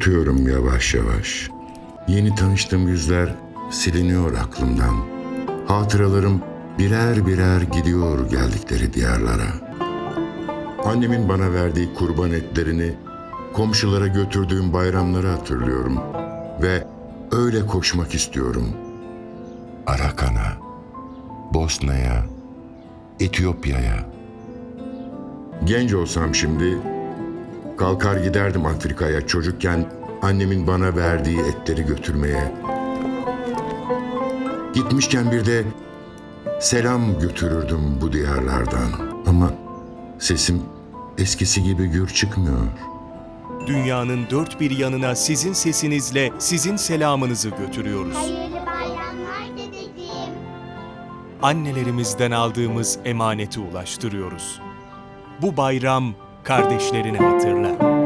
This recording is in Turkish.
Unutuyorum yavaş yavaş. Yeni tanıştığım yüzler siliniyor aklımdan. Hatıralarım birer birer gidiyor geldikleri diyarlara. Annemin bana verdiği kurban etlerini komşulara götürdüğüm bayramları hatırlıyorum ve öyle koşmak istiyorum. Arakan'a, Bosna'ya, Etiyopya'ya. Genç olsam şimdi kalkar giderdim Afrika'ya çocukken annemin bana verdiği etleri götürmeye. Gitmişken bir de selam götürürdüm bu diyarlardan. Ama sesim eskisi gibi gür çıkmıyor. Dünyanın dört bir yanına sizin sesinizle sizin selamınızı götürüyoruz. Hayırlı bayramlar dedeciğim. Annelerimizden aldığımız emaneti ulaştırıyoruz. Bu bayram kardeşlerini hatırla.